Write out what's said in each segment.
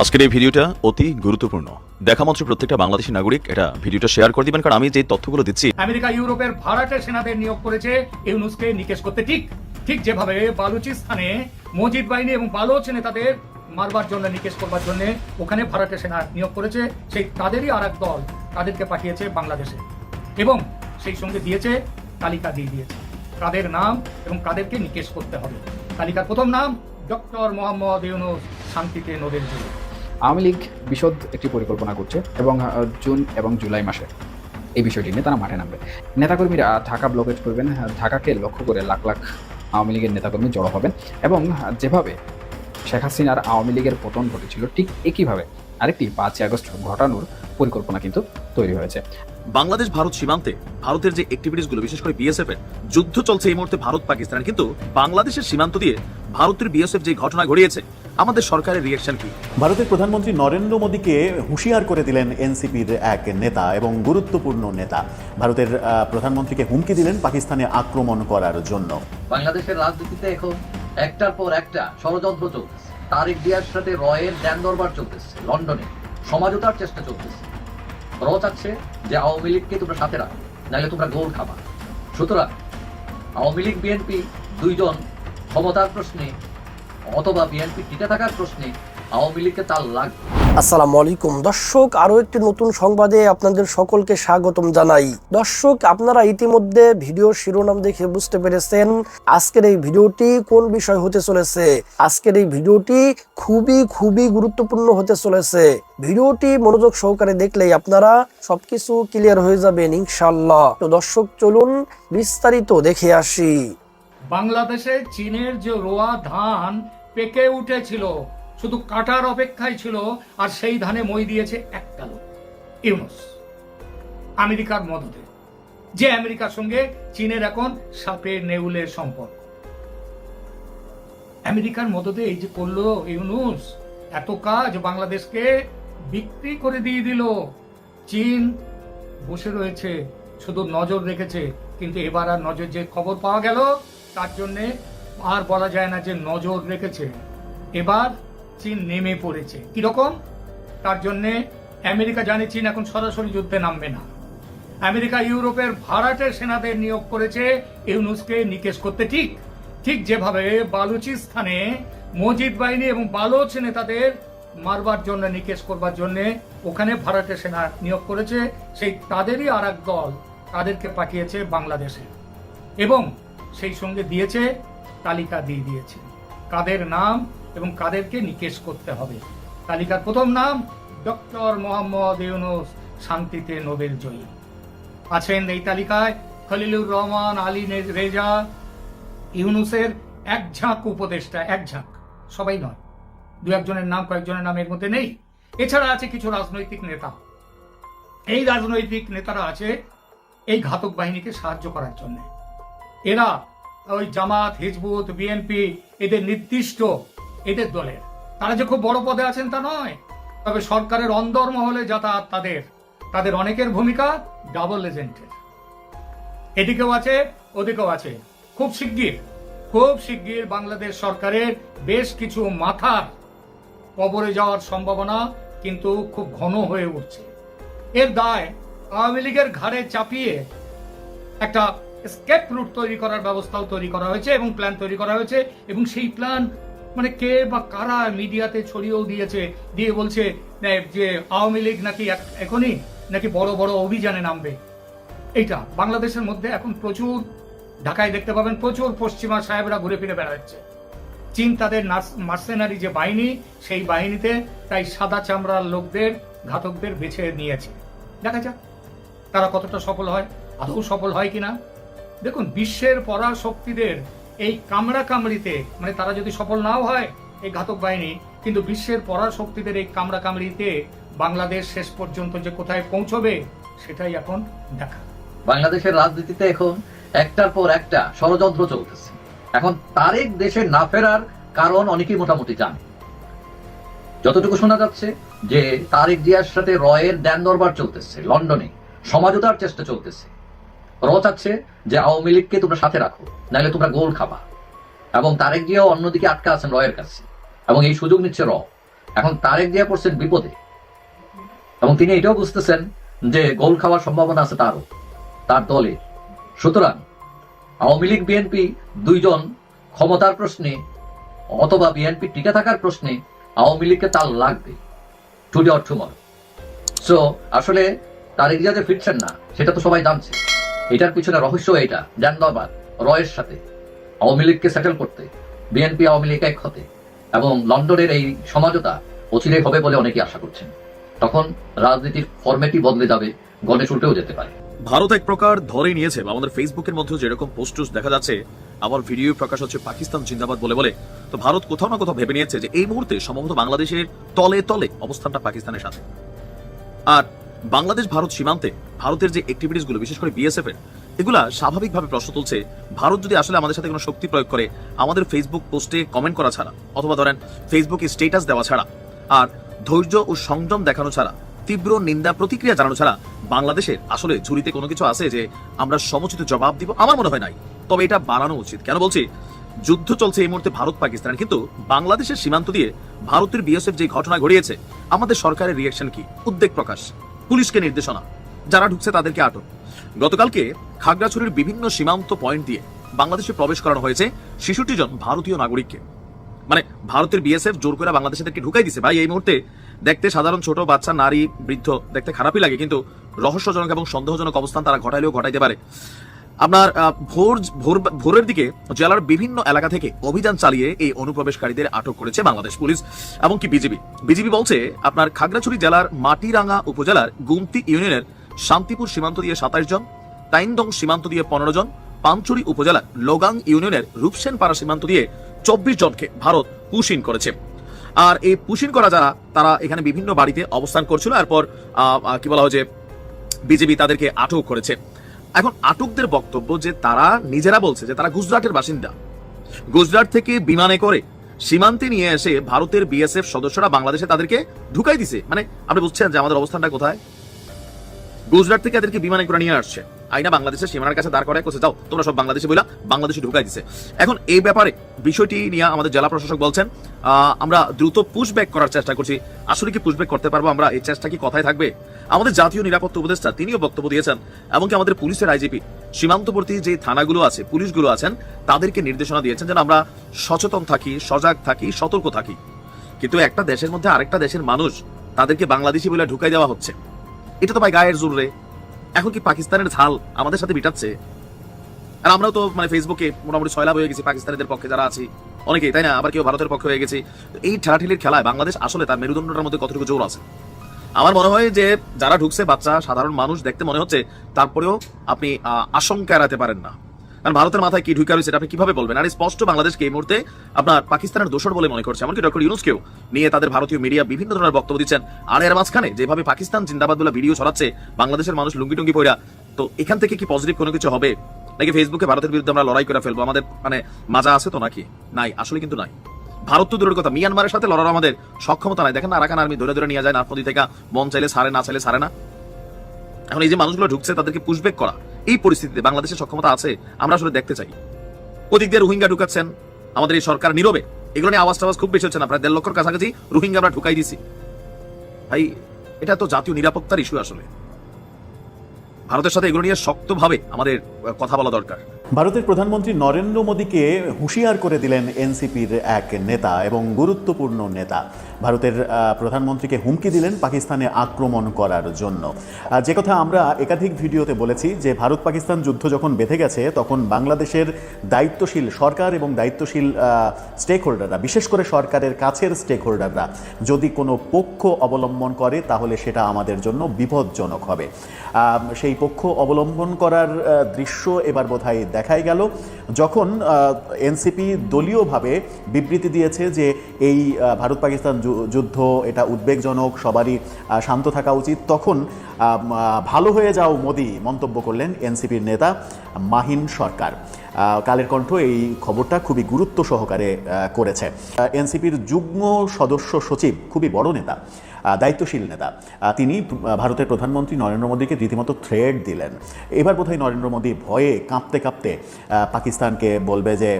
আজকের এই ভিডিওটা অতি গুরুত্বপূর্ণ। দেখা মাত্র প্রত্যেকটা বাংলাদেশী নাগরিক এটা ভিডিওটা শেয়ার করে দিবেন, কারণ আমি যে তথ্যগুলো দিচ্ছি আমেরিকা, ইউরোপের ভাড়াটে সেনাদের নিয়োগ করেছে ইউনুসকে নিকেশ করতে ঠিক। ঠিক যেভাবে বালুচিস্তানে মজিদ বাহিনী এবং বালোচ নেতাদের মারবার জন্য, নিকেশ করবার জন্য ওখানে ভাড়াটে সেনা নিয়োগ করেছে, সেই তাদেরই আর এক দল তাদেরকে পাঠিয়েছে বাংলাদেশে এবং সেই সঙ্গে দিয়েছে, তালিকা দিয়ে দিয়েছে। কাদের নাম এবং কাদেরকে নিকেশ করতে হবে। তালিকার প্রথম নাম ডক্টর মোহাম্মদ ইউনুস শান্তিতে নদের জন্য আওয়ামী লীগ বিশদ একটি পরিকল্পনা করছে এবং জুন এবং জুলাই মাসে এই বিষয়টি নিয়ে তারা মাঠে নামবে। নেতাকর্মীরা ঢাকা ব্লকেট করবেন আহ, ঢাকাকে লক্ষ্য করে লাখ লাখ আওয়ামী লীগের নেতাকর্মী জড়ো হবেন এবং যেভাবে শেখ হাসিনার আওয়ামী লীগের পতন ঘটেছিল ঠিক একইভাবে আরেকটি পাঁচই আগস্ট ঘটানোর পরিকল্পনা কিন্তু তৈরি হয়েছে। বাংলাদেশ ভারত সীমান্তে ভারতের যে অ্যাক্টিভিটিসগুলো বিশেষ করে বিএসএফ এর যুদ্ধ চলছে এই মুহূর্তে ভারত পাকিস্তান কিন্তু বাংলাদেশের সীমান্ত দিয়ে ভারতের বিএসএফ যে ঘটনা ঘটিয়েছে আমাদের সরকারের রিয়াকশন কি? ভারতের প্রধানমন্ত্রী নরেন্দ্র মোদীকে হুঁশিয়ার করে দিলেন এনসিপির এক নেতা এবং গুরুত্বপূর্ণ নেতা। ভারতের আহ, প্রধানমন্ত্রীকে হুমকি দিলেন পাকিস্তানে আক্রমণ করার জন্য। বাংলাদেশের রাজনীতিতে এখন একটার পর একটা ষড়যন্ত্র চলতেছে। তারিক দিয়ার সাথে রয়ের ড্যান দরবার চলতেছে লন্ডনে। সমঝোতার চেষ্টা চলতেছে। র চাচ্ছে যে আওয়ামী লীগকে তোমরা সাথে রাখো নাহলে তোমরা গোল খাবা। সুতরাং আওয়ামী লীগ বিএনপি দুইজন ক্ষমতার প্রশ্নে অথবা বিএনপি টিকে থাকার প্রশ্নে আওয়ামী লীগকে তার লাগবে আসসালামু আলাইকুম। দর্শক আরও একটি নতুন সংবাদে আপনাদের সকলকে স্বাগতম জানাই। দর্শক, আপনারা ইতিমধ্যে ভিডিও শিরোনাম দেখে বুঝতে পেরেছেন আজকের এই ভিডিওটি কোন বিষয় হতে চলেছে। আজকের এই ভিডিওটি খুবই খুবই গুরুত্বপূর্ণ হতে চলেছে। ভিডিওটি মনোযোগ সহকারে দেখলেই আপনারা সবকিছু ক্লিয়ার হয়ে যাবেন ইনশাল্লাহ তো দর্শক, চলুন বিস্তারিত দেখে আসি। বাংলাদেশে চীনের যে রোয়া ধান পেকে উঠেছিল, শুধু কাটার অপেক্ষায় ছিল, আর সেই ধানে মই দিয়েছে একটা লোক, ইউনুস, আমেরিকার মদতে যে আমেরিকার সঙ্গে চীনের এখন সাপে নেউলের সম্পর্ক। আমেরিকার মদতে এই যে করল ইউনুস, এত কাজ বাংলাদেশকে বিক্রি করে দিয়ে দিল। চীন বসে রয়েছে, শুধু নজর রেখেছে, কিন্তু এবার আর নজর যে খবর পাওয়া গেল তার জন্য আর বলা যায় না যে নজর রেখেছে। এবার চীন নেমে পড়েছে। কীরকম? তার জন্যে আমেরিকা জানে চীন এখন সরাসরি যুদ্ধে নামবে না। আমেরিকা ইউরোপের ভাড়াটে সেনাদের নিয়োগ করেছে ইউনুসকে নিকেশ করতে ঠিক। ঠিক যেভাবে বালুচিস্তানে মজিদ বাহিনী এবং বালোচ নেতাদের মারবার জন্য নিকেশ করবার জন্য ওখানে ভাড়াটে সেনা নিয়োগ করেছে, সেই তাদেরই আর দল তাদেরকে পাঠিয়েছে বাংলাদেশে। এবং সেই সঙ্গে দিয়েছে, তালিকা দিয়ে দিয়েছে। কাদের নাম এবং কাদেরকে নিকেশ করতে হবে? তালিকার প্রথম নাম ডক্টর মোহাম্মদ ইউনুস, শান্তিতে নোবেল জয়ী। আছেন এই তালিকায় খলিলুর রহমান, আলী রেজা। ইউনুসের এক ঝাঁক উপদেষ্টা, এক ঝাঁক। সবাই নয়। দু একজনের নাম, কয়েকজনের নাম এর মধ্যে নেই। এছাড়া আছে কিছু রাজনৈতিক নেতা। এই রাজনৈতিক নেতারা আছে এই ঘাতক বাহিনীকে সাহায্য করার জন্য। এরা ওই জামাত, হিজবুত বিএনপি এদের নির্দিষ্ট এদের দলের। তারা যে খুব বড় পদে আছেন তা নয়। তবে সরকারের অন্দরমহলে যাতায়াত তাদের। তাদের অনেকের ভূমিকা ডাবল এজেন্টের এদিকেও আছে, ওদিকেও আছে। খুব শিগগির খুব শিগগির বাংলাদেশ সরকারের বেশ কিছু মাথার কবরে যাওয়ার সম্ভাবনা কিন্তু খুব ঘন হয়ে উঠছে। এর দায় আওয়ামী লীগের ঘাড়ে চাপিয়ে একটা স্কেপ রুট তৈরি করার ব্যবস্থাও তৈরি করা হয়েছে এবং প্ল্যান তৈরি করা হয়েছে এবং সেই প্ল্যান মানে কে বা কারা মিডিয়াতে ছড়িয়েও দিয়েছে, দিয়ে বলছে যে আওয়ামী লীগ নাকি এখনই নাকি বড় বড় অভিযানে নামবে। এইটা বাংলাদেশের মধ্যে এখন প্রচুর, ঢাকায় দেখতে পাবেন প্রচুর পশ্চিমা সাহেবরা ঘুরে ফিরে বেড়াচ্ছে। চীন তাদের মার্সেনারি যে বাহিনী, সেই বাহিনীতে তাই সাদা চামড়ার লোকদের, ঘাতকদের বেছে নিয়েছে। দেখা যাক, তারা কতটা সফল হয়, আদৌ সফল হয় কিনা। দেখুন, বিশ্বের পরাশক্তিদের এই কামড়া কামড়িতে মানে তারা যদি সফল নাও হয়, এই ঘাতক বাহিনী, কিন্তু বিশ্বের পরাশক্তিদের এই কামড়া কামড়িতে বাংলাদেশ শেষ পর্যন্ত যে কোথায় পৌঁছবে, সেটাই এখন দেখা। বাংলাদেশের রাজনীতিতে এখন একটার পর একটা ষড়যন্ত্র চলতেছে। এখন তারেক দেশে না ফেরার কারণ অনেকেই মোটামুটি জানে। যতটুকু শোনা যাচ্ছে যে তারেক জিয়ার সাথে রয়ের ড্যান দরবার চলতেছে, লন্ডনে। সমঝোতার চেষ্টা চলতেছে। র চাচ্ছে যে আওয়ামী লীগকে তোমরা সাথে রাখো, নাহলে তোমরা গোল খাবা। এবং তারেক জিয়াও অন্যদিকে আটকা আছেন রয়ের কাছে। এবং এই সুযোগ নিচ্ছে র। এখন তারেক দিয়া পড়ছেন বিপদে। এবং তিনি এটাও বুঝতেছেন যে গোল খাওয়ার সম্ভাবনা আছে তারও, তার দলে। সুতরাং আওয়ামী লীগ, বিএনপি দুইজন ক্ষমতার প্রশ্নে অথবা বিএনপি টিকে থাকার প্রশ্নে আওয়ামী লীগকে তার লাগবে টুডে অর সো আসলে তারেক জিয়া যে ফিরছেন না, সেটা তো সবাই জানছে। এটার পিছনে রহস্য এটা জানদরবার রয়ের সাথে, আওয়ামী লীগকে সেটেল করতে, বিএনপি আওয়ামী লীগ এক হতে, এবং লন্ডনের এই সমঝোতা অচিরে হবে বলে অনেকে আশা করছেন। তখন রাজনীতির ফরম্যাটই বদলে যাবে, গণেশ উল্টেও যেতে পারে। ভারত এক প্রকার ধরে নিয়েছে বা আমাদের ফেসবুকের মধ্যে যেরকম পোস্ট দেখা যাচ্ছে আমার ভিডিও প্রকাশ হচ্ছে পাকিস্তান জিন্দাবাদ বলে বলে। তো ভারত কোথাও না কোথাও ভেবে নিয়েছে যে এই মুহূর্তে সম্ভবত বাংলাদেশের তলে তলে অবস্থানটা পাকিস্তানের সাথে। আর বাংলাদেশ, ভারত সীমান্তে ভারতের যে অ্যাক্টিভিটিসগুলো, বিশেষ করে বিএসএফ এর, এগুলা স্বাভাবিকভাবে প্রশ্ন তুলছে, ভারত যদি আসলে আমাদের সাথে কোনো শক্তি প্রয়োগ করে, আমাদের ফেসবুক পোস্টে কমেন্ট করা ছাড়া, অথবা ধরেন ফেসবুকে স্টেটাস দেওয়া ছাড়া, আর ধৈর্য ও সংযম দেখানো ছাড়া, তীব্র নিন্দা প্রতিক্রিয়া জানানো ছাড়া বাংলাদেশের আসলে ঝুড়িতে কোনো কিছু আছে যে আমরা সমুচিত জবাব দিব? আমার মনে হয় নাই। তবে এটা বাড়ানো উচিত। কেন বলছি? যুদ্ধ চলছে এই মুহূর্তে ভারত পাকিস্তান কিন্তু বাংলাদেশের সীমান্ত দিয়ে ভারতের বিএসএফ যে ঘটনা ঘটিয়েছে, আমাদের সরকারের রিয়াকশন কি? উদ্বেগ প্রকাশ। পুলিশকে নির্দেশনা, যারা ঢুকছে তাদেরকে আটক। গতকালকে খাগড়াছড়ির বিভিন্ন সীমান্ত পয়েন্ট দিয়ে বাংলাদেশে প্রবেশ করানো হয়েছে শিশুটি জন ভারতীয় নাগরিককে। মানে ভারতের বিএসএফ জোর করে বাংলাদেশে তাদেরকে ঢুকাই দিছে। ভাই, এই মুহূর্তে দেখতে সাধারণ ছোট বাচ্চা, নারী, বৃদ্ধ, দেখতে খারাপই লাগে, কিন্তু রহস্যজনক এবং সন্দেহজনক অবস্থান তারা ঘটাইলেও ঘটাইতে পারে। আপনার ভোর ভোর, ভোরের দিকে জেলার বিভিন্ন এলাকা থেকে অভিযান চালিয়ে এই অনুপ্রবেশকারীদের আটক করেছে বাংলাদেশ পুলিশ এবং এমনকি বিজিবি। বিজিবি বলছে, আপনার খাগড়াছড়ি জেলার মাটিরাঙ্গা উপজেলার গুমতি ইউনিয়নের শান্তিপুর সীমান্ত দিয়ে সাতাইশ জন, তাইনদং সীমান্ত দিয়ে পনেরো জন পাঞ্চুরি উপজেলার লোগাং ইউনিয়নের রূপসেন পাড়া সীমান্ত দিয়ে চব্বিশ জনকে ভারত পুশিন করেছে। আর এই পুশিন করা যারা, তারা এখানে বিভিন্ন বাড়িতে অবস্থান করছিল। এরপর কি বলা হয় যে বিজেপি তাদেরকে আটক করেছে। এখন আটকদের বক্তব্য যে তারা নিজেরা বলছে যে তারা গুজরাটের বাসিন্দা। গুজরাট থেকে বিমানে করে সীমান্তে নিয়ে এসে ভারতের বিএসএফ সদস্যরা বাংলাদেশে তাদেরকে ঢুকাই দিছে। মানে আপনি বুঝছেন যে আমাদের অবস্থানটা কোথায়? গুজরাট থেকে তাদেরকে বিমানে করে নিয়ে আসছে। আইনা বাংলাদেশের সীমানার কাছে দাঁড় করায় কোথায় যাও, তোমরা সব বাংলাদেশে বইলা বাংলাদেশে ঢুকাই দিছে। এখন এই ব্যাপারে বিষয়টি নিয়ে আমাদের জেলা প্রশাসক বলছেন আমরা দ্রুত পুশব্যাক করার চেষ্টা করছি। আসলে কি পুশব্যাক করতে পারব আমরা? এই চেষ্টা কি কথায় থাকবে? আমাদের জাতীয় নিরাপত্তা উপদেষ্টা তিনিও বক্তব্য দিয়েছেন, এমনকি আমাদের পুলিশের আইজিপি সীমান্তবর্তী যে থানাগুলো আছে, পুলিশগুলো আছেন, তাদেরকে নির্দেশনা দিয়েছেন যেন আমরা সচেতন থাকি, সজাগ থাকি, সতর্ক থাকি। কিন্তু একটা দেশের মধ্যে আরেকটা দেশের মানুষ তাদেরকে বাংলাদেশি বলে ঢুকাই দেওয়া হচ্ছে। এটা তো ভাই গায়ের জোর রে। এখন কি পাকিস্তানের ঝাল আমাদের সাথে মিটাচ্ছে? আর আমরাও তো মানে ফেসবুকে মোটামুটি ছয়লাভ হয়ে গেছি পাকিস্তানিদের পক্ষে যারা আছি। অনেকেই, তাই না? আবার কেউ ভারতের পক্ষে হয়ে গেছি। এই ঠেলাঠেলির খেলায় বাংলাদেশ আসলে তার মেরুদণ্ডটার মধ্যে কতটুকু জোর আছে? আমার মনে হয় যে, যারা ঢুকছে বাচ্চা, সাধারণ মানুষ, দেখতে মনে হচ্ছে, তারপরেও আপনি আশঙ্কা এড়াতে পারেন না। কারণ ভারতের মাথায় কি ঢুকা রয়েছে আপনি কীভাবে বলবেন? আর স্পষ্ট বাংলাদেশকে এই মুহূর্তে আপনার পাকিস্তানের দোষর বলে মনে করছে। এমনকি ডক্টর ইউনুসকেও নিয়ে তাদের ভারতীয় মিডিয়া বিভিন্ন ধরনের বক্তব্য দিচ্ছেন। আর এর মাঝখানে যেভাবে পাকিস্তান জিন্দাবাদ বলে ভিডিও ছড়াচ্ছে, বাংলাদেশের মানুষ লুঙ্গি টুঙ্গি পড়া তো এখান থেকে কি পজিটিভ কোনো কিছু হবে? নাকি ফেসবুকে ভারতের বিরুদ্ধে আমরা লড়াই করে ফেলব? আমাদের মানে মাজা আছে তো নাকি? নাই, আসলে কিন্তু নাই। ভারত তো দূরের কথা, মিয়ানমারের সাথে লড়ার আমাদের সক্ষমতা নাই। দেখেন না, আরাকান আর্মি ধরে ধরে নিয়ে যায় নাফ নদী থেকে। মন চাইলে সারে না চাইলে সারে না। এখন এই যে মানুষগুলো ঢুকছে, তাদেরকে পুশব্যাক করা এই পরিস্থিতিতে বাংলাদেশের সক্ষমতা আছে, আমরা আসলে দেখতে চাই। ওদিক দিয়ে রোহিঙ্গা ঢুকাচ্ছেন, আমাদের এই সরকার নীরবে। এগুলো নিয়ে আওয়াজ টাওয়াজ খুব বেশি হচ্ছে না, প্রায় দেড় লক্ষর কাছাকাছি রোহিঙ্গা আমরা ঢুকাই দিছি। ভাই, এটা তো জাতীয় নিরাপত্তার ইস্যু আসলে। ভারতের সাথে এগুলো নিয়ে শক্তভাবে আমাদের কথা বলা দরকার। ভারতের প্রধানমন্ত্রী নরেন্দ্র মোদীকে হুঁশিয়ার করে দিলেন এনসিপির এক নেতা এবং গুরুত্বপূর্ণ নেতা। ভারতের প্রধানমন্ত্রীকে হুমকি দিলেন পাকিস্তানে আক্রমণ করার জন্য। যে কথা আমরা একাধিক ভিডিওতে বলেছি যে ভারত পাকিস্তান যুদ্ধ যখন বেঁধে গেছে, তখন বাংলাদেশের দায়িত্বশীল সরকার এবং দায়িত্বশীল স্টেক হোল্ডাররা বিশেষ করে সরকারের কাছের স্টেক হোল্ডাররা যদি কোনো পক্ষ অবলম্বন করে, তাহলে সেটা আমাদের জন্য বিপজ্জনক হবে। সেই পক্ষ অবলম্বন করার দৃশ্য এবার বোধহয় দেখাই গেল। যখন এনসিপি দলীয়ভাবে বিবৃতি দিয়েছে যে এই ভারত পাকিস্তান যুদ্ধ এটা উদ্বেগজনক, সবারই শান্ত থাকা উচিত, তখন ভালো হয়ে যাও মোদি, মন্তব্য করলেন এনসিপির নেতা মাহিন সরকার। কালের কণ্ঠ এই খবরটা খুবই গুরুত্ব সহকারে করেছে। এনসিপির যুগ্ম সদস্য সচিব, খুবই বড় নেতা দায়িত্বশীল নেতা তিনি ভারতের প্রধানমন্ত্রী নরেন্দ্র মোদীকে রীতিমতো থ্রেড দিলেন। এবার বোধহয় নরেন্দ্র মোদী ভয়ে কাঁপতে কাঁপতে পাকিস্তানকে বলবে যে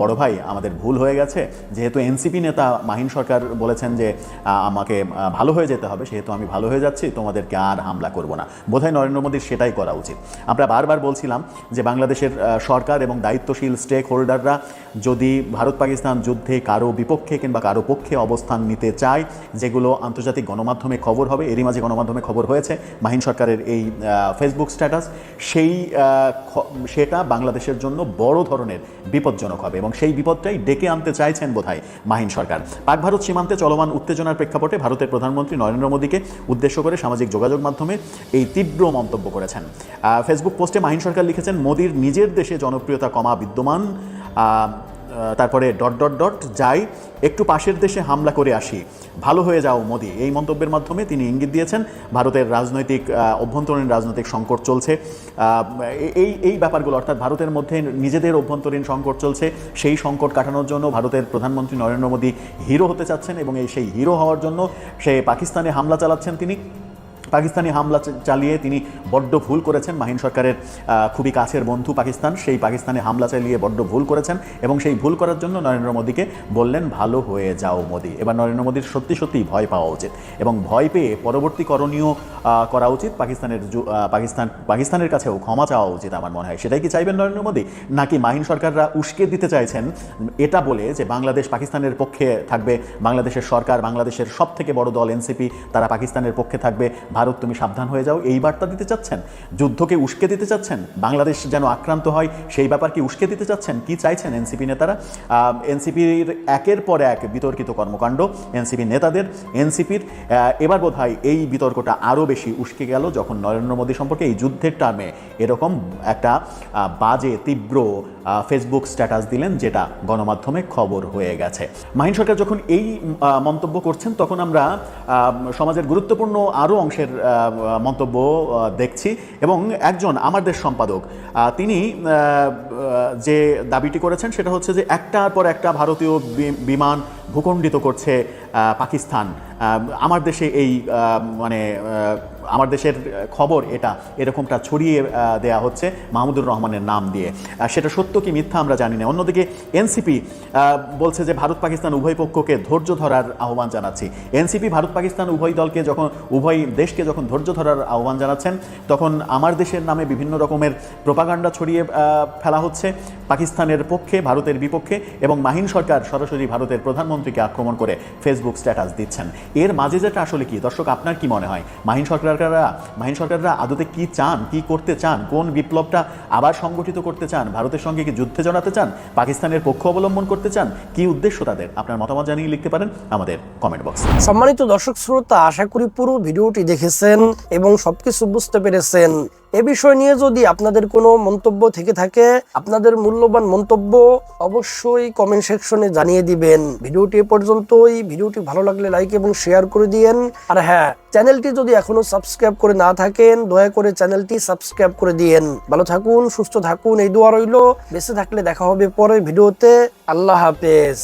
বড় ভাই, আমাদের ভুল হয়ে গেছে। যেহেতু এনসিপি নেতা মাহিন সরকার বলেছেন যে আমাকে ভালো হয়ে যেতে হবে, সেহেতু আমি ভালো হয়ে যাচ্ছি, তোমাদেরকে আর হামলা করব না। বোধহয় নরেন্দ্র মোদীর সেটাই করা উচিত। আমরা বারবার বলছিলাম যে, বাংলাদেশের সরকার এবং দায়িত্বশীল স্টেক হোল্ডাররা যদি ভারত পাকিস্তান যুদ্ধে কারও বিপক্ষে কিংবা কারও পক্ষে অবস্থান নিতে চায়, যেগুলো আন্তর্জাতিক গণমাধ্যমে খবর হবে, এরই মাঝে গণমাধ্যমে খবর হয়েছে, মাহিন সরকারের এই ফেসবুক স্ট্যাটাস সেই সেটা বাংলাদেশের জন্য বড় ধরনের বিপজ্জনক হবে এবং সেই বিপদটাই ডেকে আনতে চাইছেন বোধহয় মাহিন সরকার। পাক ভারত সীমান্তে চলমান উত্তেজনার প্রেক্ষাপটে ভারতের প্রধানমন্ত্রী নরেন্দ্র মোদীকে উদ্দেশ্য করে সামাজিক যোগাযোগ মাধ্যমে এই তীব্র মন্তব্য করেছেন। ফেসবুক পোস্টে মাহিন সরকার লিখেছেন, মোদীর নিজের দেশে জনপ্রিয়তা কমা বিদ্যমান। তারপরে ডট ডট ডট যাই, একটু পাশের দেশে হামলা করে আসি। ভালো হয়ে যাও মোদি। এই মন্তব্যের মাধ্যমে তিনি ইঙ্গিত দিয়েছেন, ভারতের রাজনৈতিক অভ্যন্তরীণ রাজনৈতিক সংকট চলছে। এই এই ব্যাপারগুলো, অর্থাৎ ভারতের মধ্যে নিজেদের অভ্যন্তরীণ সংকট চলছে, সেই সংকট কাটানোর জন্য ভারতের প্রধানমন্ত্রী নরেন্দ্র মোদী হিরো হতে চাচ্ছেন এবং এই সেই হিরো হওয়ার জন্য সে পাকিস্তানে হামলা চালাচ্ছেন তিনি। পাকিস্তানি হামলা চালিয়ে তিনি বড্ড ভুল করেছেন। মাহিন সরকারের খুবই কাছের বন্ধু পাকিস্তান, সেই পাকিস্তানে হামলা চালিয়ে বড্ড ভুল করেছেন এবং সেই ভুল করার জন্য নরেন্দ্র মোদীকে বললেন, ভালো হয়ে যাও মোদী। এবার নরেন্দ্র মোদীর সত্যি সত্যি ভয় পাওয়া উচিত এবং ভয় পেয়ে পরবর্তী করণীয় করা উচিত পাকিস্তানের পাকিস্তান, পাকিস্তানের কাছেও ক্ষমা চাওয়া উচিত আমার মনে হয়। সেটাই কি চাইবেন নরেন্দ্র মোদী? নাকি মাহিন সরকাররা উস্কে দিতে চাইছেন এটা বলে যে বাংলাদেশ পাকিস্তানের পক্ষে থাকবে, বাংলাদেশের সরকার বাংলাদেশের সব থেকে বড় দল এনসিপি, তারা পাকিস্তানের পক্ষে থাকবে ভারত তুমি সাবধান হয়ে যাও, এই বার্তা দিতে চাচ্ছেন? যুদ্ধকে উস্কে দিতে চাচ্ছেন? বাংলাদেশ যেন আক্রান্ত হয়, সেই ব্যাপার কি উস্কে দিতে চাচ্ছেন? কি চাইছেন এনসিপি নেতারা? এনসিপির একের পর এক বিতর্কিত কর্মকাণ্ড এনসিপি নেতাদের। এনসিপির এবার বোধ এই বিতর্কটা আরও বেশি উস্কে গেল যখন নরেন্দ্র মোদী সম্পর্কে এই যুদ্ধের টার্মে এরকম একটা বাজে, তীব্র ফেসবুক স্ট্যাটাস দিলেন যেটা গণমাধ্যমে খবর হয়ে গেছে। মাহিন সরকার যখন এই মন্তব্য করছেন, তখন আমরা সমাজের গুরুত্বপূর্ণ আরও অংশের মন্তব্য দেখছি এবং একজন আমার দেশ সম্পাদক তিনি যে দাবিটি করেছেন সেটা হচ্ছে যে একটার পর একটা ভারতীয় বিমান ভূখণ্ডিত করছে পাকিস্তান। আমার দেশে এই মানে আমার দেশের খবর এটা, এরকমটা ছড়িয়ে দেয়া হচ্ছে মাহমুদুর রহমানের নাম দিয়ে। সেটা সত্য কি মিথ্যা আমরা জানি না। অন্যদিকে এনসিপি বলছে যে ভারত পাকিস্তান উভয় পক্ষকে ধৈর্য ধরার আহ্বান জানাচ্ছি। এনসিপি ভারত পাকিস্তান উভয় দলকে যখন, উভয় দেশকে যখন ধৈর্য ধরার আহ্বান জানাচ্ছেন, তখন আমার দেশের নামে বিভিন্ন রকমের প্রোপাগান্ডা ছড়িয়ে ফেলা হচ্ছে। পাকিস্তানের পক্ষে, ভারতের বিপক্ষে এবং মাহিন সরকার সরাসরি ভারতের প্রধানমন্ত্রীকে আক্রমণ করে ফেসবুক স্ট্যাটাস দিচ্ছেন। এর মাঝে যেটা আসলে কি? দর্শক, আপনার কি মনে হয়? মাহিন সরকাররা মাহিন সরকাররা আদতে কি চান? কি করতে চান? কোন বিপ্লবটা আবার সংগঠিত করতে চান? ভারতের সঙ্গে কি যুদ্ধে জড়াতে চান? পাকিস্তানের পক্ষ অবলম্বন করতে চান? কি উদ্দেশ্য তাদের? আপনার মতামত জানিয়ে লিখতে পারেন আমাদের কমেন্ট বক্সে সম্মানিত দর্শক, শ্রোতা, আশা করি পুরো ভিডিওটি দেখেছেন এবং সবকিছু বুঝতে পেরেছেন। এ বিষয় নিয়ে যদি আপনাদের কোনো মন্তব্য থেকে থাকে, আপনাদের মূল্যবান মন্তব্য অবশ্যই কমেন্ট সেকশনে জানিয়ে দিবেন। ভিডিওটি এ পর্যন্তই। ভিডিওটি ভালো লাগলে লাইক এবং শেয়ার করে দিয়েন। আর হ্যাঁ চ্যানেলটি যদি এখনও সাবস্ক্রাইব করে না থাকেন, দয়া করে চ্যানেলটি সাবস্ক্রাইব করে দিয়েন। ভালো থাকুন, সুস্থ থাকুন, এই দোয়া রইল। বেঁচে থাকলে দেখা হবে পরের ভিডিওতে। আল্লাহ হাফেজ।